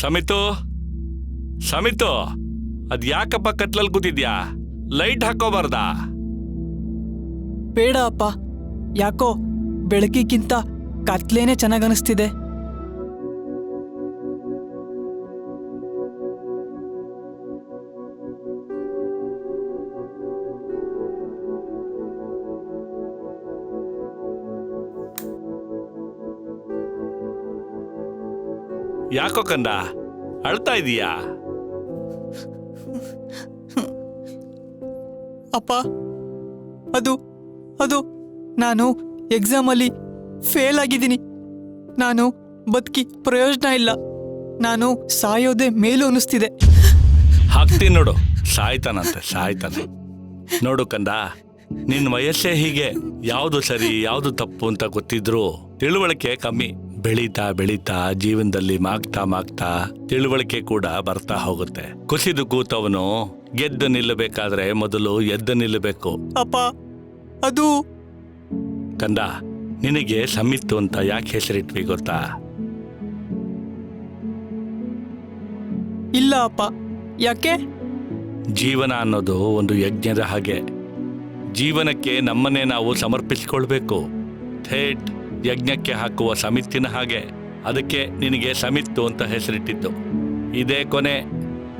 ಸಮಿತು ಸಮಿತು ಅದ್ ಯಾಕಪ್ಪ ಕತ್ಲಲ್ಲಿ ಕೂತಿದ್ಯಾ? ಲೈಟ್ ಹಾಕೋಬಾರ್ದಾ ಬೇಡ ಅಪ್ಪ. ಯಾಕೋ ಬೆಳಕಿಗಿಂತ ಕತ್ಲೇನೆ ಚೆನ್ನಾಗನಿಸ್ತಿದೆ. ಯಾಕೋ ಕಂದ? ಅಳ್ತಾ ಇದೀಯಾ? ಅಪ್ಪ ಅದು ಅದು ನಾನು ಎಕ್ಸಾಮಲ್ಲಿ ಫೇಲ್ ಆಗಿದ್ದೀನಿ. ನಾನು ಬದುಕಿ ಪ್ರಯೋಜನ ಇಲ್ಲ. ನಾನು ಸಾಯೋದೇ ಮೇಲೂ ಅನಿಸ್ತಿದೆ ಹಾಕ್ತೀನಿ ನೋಡು. ಸಾಯ್ತಾನಂತೆ ಸಾಯ್ತಾನೆ. ನೋಡು ಕಂದ ನಿನ್ನ ವಯಸ್ಸೇ ಹೀಗೆ. ಯಾವುದು ಸರಿ ಯಾವುದು ತಪ್ಪು ಅಂತ ಗೊತ್ತಿದ್ರು ತಿಳುವಳಿಕೆ ಕಮ್ಮಿ. ಬೆಳೀತಾ ಬೆಳೀತಾ ಜೀವನದಲ್ಲಿ ಮಾಗ್ತಾ ಮಾಗ್ತಾ ತಿಳುವಳಿಕೆ ಕೂಡ ಬರ್ತಾ ಹೋಗುತ್ತೆ. ಕುಸಿದು ಕೂತವನು ಗೆದ್ದು ನಿಲ್ಲಬೇಕಾದ್ರೆ ಮೊದಲು ಎದ್ದು ನಿಲ್ಲಬೇಕು. ಅಪ್ಪ ಅದು ಕಂದ ನಿನಗೆ ಸಮಿತ್ತು ಅಂತ ಯಾಕೆ ಹೆಸರಿಟ್ವಿ ಗೊತ್ತಾ? ಇಲ್ಲ ಅಪ್ಪ ಯಾಕೆ? ಜೀವನ ಅನ್ನೋದು ಒಂದು ಯಜ್ಞದ ಹಾಗೆ. ಜೀವನಕ್ಕೆ ನಮ್ಮನ್ನೇ ನಾವು ಸಮರ್ಪಿಸಿಕೊಳ್ಬೇಕು. ಥೇಟ್. ಯಜ್ಞಕ್ಕೆ ಹಾಕುವ ಸಮಿತಿನ ಹಾಗೆ. ಅದಕ್ಕೆ ನಿನಗೆ ಸಮಿತ್ತು ಅಂತ ಹೆಸರಿಟ್ಟಿದ್ದು. ಇದೇ ಕೊನೆ.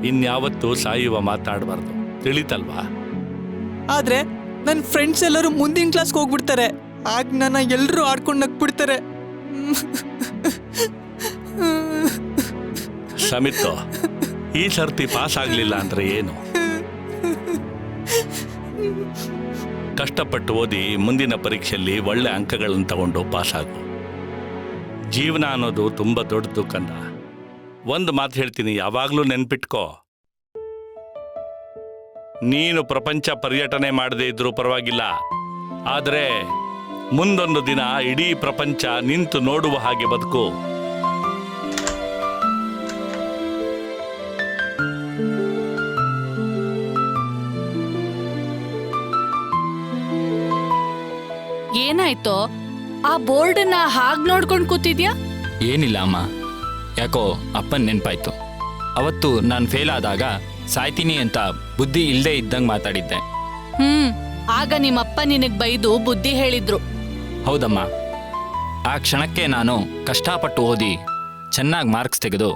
ಇನ್ಯಾವತ್ತೂ ಸಾಯುವ ಮಾತಾಡಬಾರ್ದು. ತಿಳಿತಲ್ವಾ? ಆದ್ರೆ ನನ್ನ ಫ್ರೆಂಡ್ಸ್ ಎಲ್ಲರೂ ಮುಂದಿನ ಕ್ಲಾಸ್ಗೆ ಹೋಗ್ಬಿಡ್ತಾರೆ. ಆಗ ನನ್ನ ಎಲ್ಲರೂ ಆಡ್ಕೊಂಡು ನಗ್ಬಿಡ್ತಾರೆ. ಸಮಿತ್ತು ಈ ಸರ್ತಿ ಪಾಸ್ ಆಗ್ಲಿಲ್ಲ ಅಂದ್ರೆ ಏನು? ಕಷ್ಟಪಟ್ಟು ಓದಿ ಮುಂದಿನ ಪರೀಕ್ಷೆಯಲ್ಲಿ ಒಳ್ಳೆ ಅಂಕಗಳನ್ನು ತಗೊಂಡು ಪಾಸಾಗು. ಜೀವನ ಅನ್ನೋದು ತುಂಬ ದೊಡ್ಡದು ಕಂದ. ಒಂದು ಮಾತು ಹೇಳ್ತೀನಿ, ಯಾವಾಗಲೂ ನೆನ್ಪಿಟ್ಕೋ. ನೀನು ಪ್ರಪಂಚ ಪರ್ಯಟನೆ ಮಾಡದೇ ಇದ್ರೂ ಪರವಾಗಿಲ್ಲ. ಆದರೆ ಮುಂದೊಂದು ದಿನ ಇಡೀ ಪ್ರಪಂಚ ನಿಂತು ನೋಡುವ ಹಾಗೆ ಬದುಕು. ಏನಾಯ್ತೋ? ಆ ಬೋರ್ಡನ್ನ ಹಾಗ್ ನೋಡ್ಕೊಂಡ್ ಕೂತಿದ್ಯಾ? ಏನಿಲ್ಲ ಅಮ್ಮ. ಯಾಕೋ ಅಪ್ಪನ ನೆನಪಾಯ್ತು. ಅವತ್ತು ನಾನು ಫೇಲ್ ಆದಾಗ ಸಾಯ್ತೀನಿ ಅಂತ ಬುದ್ಧಿ ಇಲ್ಲದೆ ಇದ್ದಂಗೆ ಮಾತಾಡಿದ್ದೆ. ಹ್ಮ್ ಆಗ ನಿಮ್ಮಪ್ಪ ನಿನಗ್ ಬೈದು ಬುದ್ಧಿ ಹೇಳಿದ್ರು. ಹೌದಮ್ಮ. ಆ ಕ್ಷಣಕ್ಕೆ ನಾನು ಕಷ್ಟಪಟ್ಟು ಓದಿ ಚೆನ್ನಾಗಿ ಮಾರ್ಕ್ಸ್ ತೆಗೆದು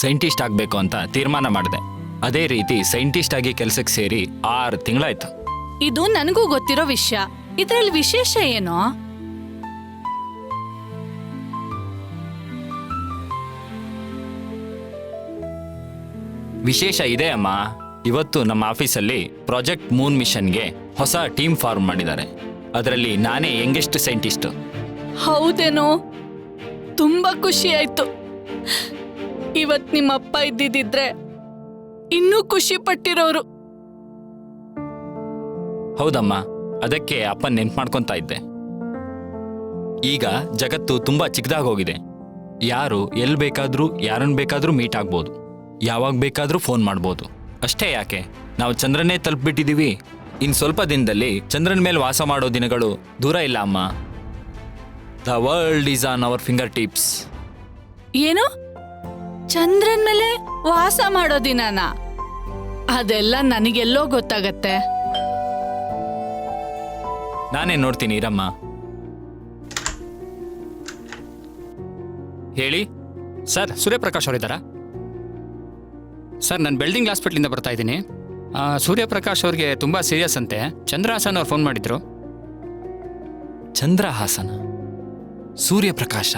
ಸೈಂಟಿಸ್ಟ್ ಆಗಬೇಕು ಅಂತ ತೀರ್ಮಾನ ಮಾಡಿದೆ. ಅದೇ ರೀತಿ ಸೈಂಟಿಸ್ಟ್ ಆಗಿ ಕೆಲಸಕ್ಕೆ ಸೇರಿ ಆರು ತಿಂಗಳಾಯ್ತು. ಇದು ನನಗೂ ಗೊತ್ತಿರೋ ವಿಷಯ. ಇದ್ರಲ್ಲಿ ವಿಶೇಷ ಏನು? ವಿಶೇಷ ಇದೆ ಅಮ್ಮ. ಇವತ್ತು ನಮ್ಮ ಆಫೀಸಲ್ಲಿ ಪ್ರಾಜೆಕ್ಟ್ ಮೂನ್ ಮಿಷನ್ಗೆ ಹೊಸ ಟೀಮ್ ಫಾರ್ಮ್ ಮಾಡಿದ್ದಾರೆ. ಅದರಲ್ಲಿ ನಾನೇ ಯಂಗೆಸ್ಟ್ ಸೈಂಟಿಸ್ಟ್. ಹೌದೇನೋ? ತುಂಬಾ ಖುಷಿ ಆಯ್ತು. ಇವತ್ ನಿಮ್ಮಪ್ಪ ಇದ್ದಿದ್ರೆ ಇನ್ನೂ ಖುಷಿ ಪಟ್ಟಿರೋರು. ಹೌದಮ್ಮ. ಅದಕ್ಕೆ ಅಪ್ಪ ನೆನ್ಪು ಮಾಡ್ಕೊತಾ ಇದ್ದೆ. ಈಗ ಜಗತ್ತು ತುಂಬಾ ಚಿಕ್ಕದಾಗಿ ಹೋಗಿದೆ. ಯಾರು ಎಲ್ಲಿ ಬೇಕಾದರೂ ಯಾರನ್ನು ಬೇಕಾದರೂ ಮೀಟ್ ಆಗ್ಬೋದು. ಯಾವಾಗ ಬೇಕಾದರೂ ಫೋನ್ ಮಾಡ್ಬೋದು. ಅಷ್ಟೇ ಯಾಕೆ? ನಾವು ಚಂದ್ರನೇ ತಲುಪಿಬಿಟ್ಟಿದ್ದೀವಿ ಇನ್ನು ಸ್ವಲ್ಪ ದಿನದಲ್ಲಿ ಚಂದ್ರನ ಮೇಲೆ ವಾಸ ಮಾಡೋ ದಿನಗಳು ದೂರ ಇಲ್ಲ ಅಮ್ಮ. The world is on our fingertips ಏನು? ಚಂದ್ರನ್ ಮೇಲೆ ವಾಸ ಮಾಡೋ ದಿನಾನ? ಅದೆಲ್ಲ ನನಗೆಲ್ಲೋ ಗೊತ್ತಾಗತ್ತೆ. ನಾನೇ ನೋಡ್ತೀನಿ ಇರಮ್ಮ. ಹೇಳಿ? ಸರ್ ಸೂರ್ಯಪ್ರಕಾಶ್ ಅವರಿದ್ದಾರಾ? ಸರ್ ನಾನು ಬೆಲ್ಡಿಂಗ್ ಹಾಸ್ಪಿಟ್ಲಿಂದ ಬರ್ತಾ ಇದ್ದೀನಿ. ಸೂರ್ಯಪ್ರಕಾಶ್ ಅವ್ರಿಗೆ ತುಂಬ ಸೀರಿಯಸ್ ಅಂತೆ. ಚಂದ್ರಹಾಸನ್ ಅವ್ರು ಫೋನ್ ಮಾಡಿದ್ರು. ಚಂದ್ರಹಾಸನ? ಸೂರ್ಯಪ್ರಕಾಶ?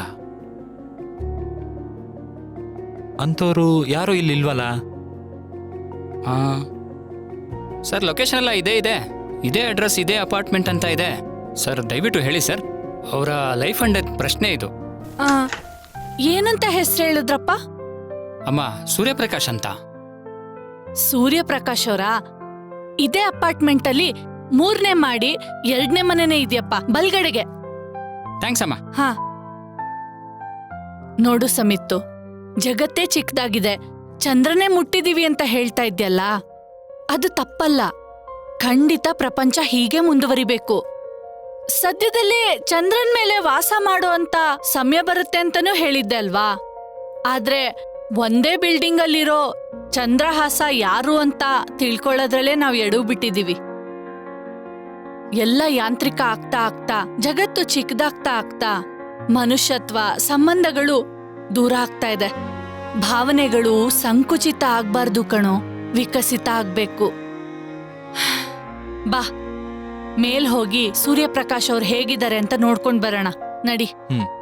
ಅಂಥವ್ರು ಯಾರೂ ಇಲ್ಲಿಲ್ವಲ್ಲ ಸರ್ ಲೊಕೇಶನ್ ಎಲ್ಲ ಇದೇ ಇದೆ. ಇದೇ ಅಡ್ರೆಸ್ ಇದೇ ಅಪಾರ್ಟ್ಮೆಂಟ್ ಅಂತ ಇದೆ. ಸರ್ ದಯವಿಟ್ಟು ಹೇಳಿ ಸರ್ ಅವರ ಲೈಫ್ ಅಂಡ್ ಡೆತ್ ಪ್ರಶ್ನೆ ಇದು. ಆ, ಏನಂತ ಹೆಸರು ಹೇಳಿದ್ರಪ್ಪ? ಅಮ್ಮ ಸೂರ್ಯಪ್ರಕಾಶ್ ಅಂತ. ಸೂರ್ಯಪ್ರಕಾಶ್ ಅವರ? ಇದೇ ಅಪಾರ್ಟ್ಮೆಂಟ್ ಅಲ್ಲಿ ಮೂರನೇ ಮಾಡಿ ಎರಡನೇ ಮನೆನೇ ಇದೆಯಪ್ಪ ಬಲ್ಗಡೆಗೆ. ಥ್ಯಾಂಕ್ಸ್ ಅಮ್ಮ. ಹಾ. ನೋಡು ಸಮಿತ್ತು ಜಗತ್ತೇ ಚಿಕ್ಕದಾಗಿದೆ. ಚಂದ್ರನೇ ಮುಟ್ಟಿದೀವಿ ಅಂತ ಹೇಳ್ತಾ ಇದ್ಯಲ್ಲ ಅದು ತಪ್ಪಲ್ಲ. ಖಂಡಿತ ಪ್ರಪಂಚ ಹೀಗೆ ಮುಂದುವರಿಬೇಕು. ಸದ್ಯದಲ್ಲೇ ಚಂದ್ರನ್ ಮೇಲೆ ವಾಸ ಮಾಡುವಂತ ಸಮಯ ಬರುತ್ತೆ ಅಂತಾನೂ ಹೇಳಿದ್ದೆ ಅಲ್ವಾ? ಆದ್ರೆ ಒಂದೇ ಬಿಲ್ಡಿಂಗ್ ಅಲ್ಲಿರೋ ಚಂದ್ರಹಾಸ ಯಾರು ಅಂತ ತಿಳ್ಕೊಳ್ಳೋದ್ರಲ್ಲೇ ನಾವು ಎಡವು ಬಿಟ್ಟಿದೀವಿ ಎಲ್ಲ ಯಾಂತ್ರಿಕ ಆಗ್ತಾ ಆಗ್ತಾ, ಜಗತ್ತು ಚಿಕ್ಕದಾಗ್ತಾ ಆಗ್ತಾ, ಮನುಷ್ಯತ್ವ, ಸಂಬಂಧಗಳು ದೂರ ಆಗ್ತಾ ಇದೆ. ಭಾವನೆಗಳು ಸಂಕುಚಿತ ಆಗ್ಬಾರ್ದು ಕಣೋ, ವಿಕಸಿತ ಆಗ್ಬೇಕು. ಬಾ. ಮೇಲ್ ಹೋಗಿ ಸೂರ್ಯಪ್ರಕಾಶ್ ಅವ್ರು ಹೇಗಿದ್ದಾರೆ ಅಂತ ನೋಡ್ಕೊಂಡ್ ಬರೋಣ. ನಡಿ. ಹ್ಮ್.